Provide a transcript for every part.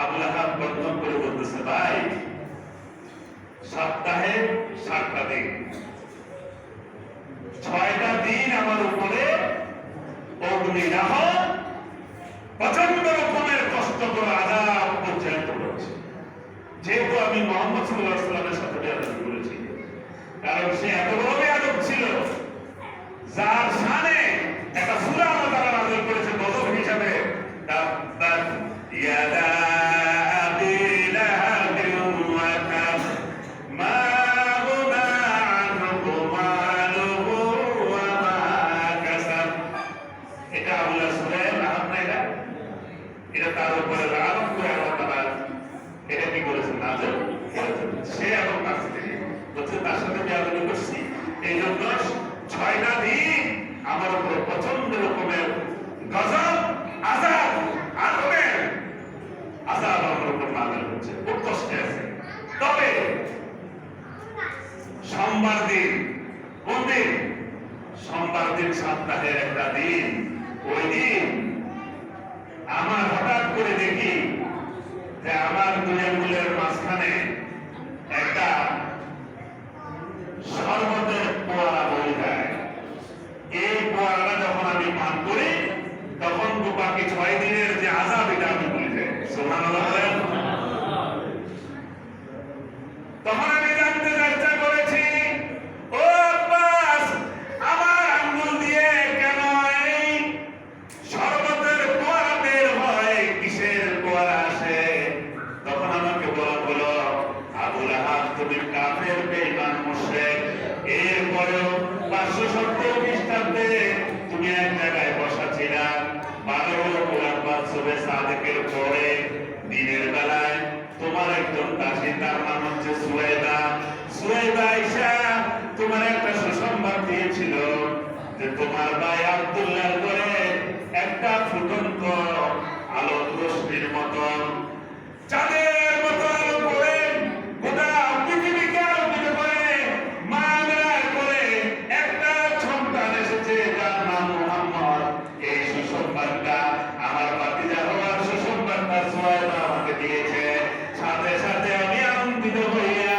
আহাব বর্তমান করে বলতেছে, ভাই, সপ্তাহে সাতটা দিন। ছয়টা দিন আমার উপরে অগ্নিদাহ প্রচণ্ড রকমের কষ্ট করে আজাব পর্যায়িত করেছে। যেহেতু আমি মোহাম্মদ সাল্লাহ সাল্লামের সাথে বেয়াদবি করেছি, কারণ সে এত বড় বেয়াদব ছিল, যার এটা তার উপরে লানত করে আল্লাহ তাআলা এটা কি করেছেন? নাযিল করেছেন। সে এবং তার স্ত্রী বলছে, তার সাথে বেয়াদবি করছি, এই জন্য ছয়টা দিন আমার উপরে প্রচণ্ড রকমের গজব আজাব আগুনের আজাব আমার উপর নাজিল হচ্ছে। খুব কষ্টে আছে। তবে সোমবার দিন, কোন দিন? সোমবার দিন সপ্তাহের একটা দিন। ওই দিন আমার হঠাৎ করে দেখি যে আমার দুই আঙ্গুলের মাঝখানে একটা সর্বতের পোয়ারা বই যায়। এই পোয়ারাটা যখন আমি পান করি, তখন বাকি ছয় দিনের যে আজাদ এটা আমি বলি যায় সুবহানাল্লাহ বলেন তখন আমি জানতে চেষ্টা করেছি ও আব্বাস আমার আঙ্গুল দিয়ে কেন এই শরবতের পোয়ারা বের হয় কিসের পোয়ারা আসে তখন আমাকে বলা হলো আবুল আহাব তুমি কাফের বেঈমান মুশরিক এরপরেও পাঁচশো সত্তর খ্রিস্টাব্দে তুমি এক জায়গায় বসা ছিলা বারো কোরআন বাৎসবে সাদেকের পরে। দিনের বেলায় তোমার একজন দাসী, তার নাম হচ্ছে সুয়েদা। সুয়েদা আইসা তোমার একটা সুসংবাদ দিয়েছিল যে তোমার ভাই আব্দুল্লাহ করে একটা ফুটন্ত আলো রশ্মির মতন চাঁদের মতো আলো করে গোটা পৃথিবীকে আলোকিত করে মায়ার করে একটা সন্তান এসেছে যার নাম মোহাম্মদ এই সুসংবাদটা আমার বাতিজা হওয়ার সুসংবাদটা সোয়াইবা আমাকে দিয়েছে সাথে সাথে আমি আনন্দিত হইয়া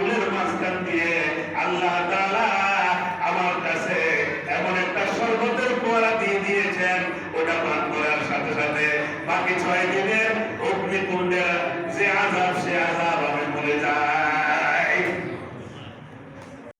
করার সাথে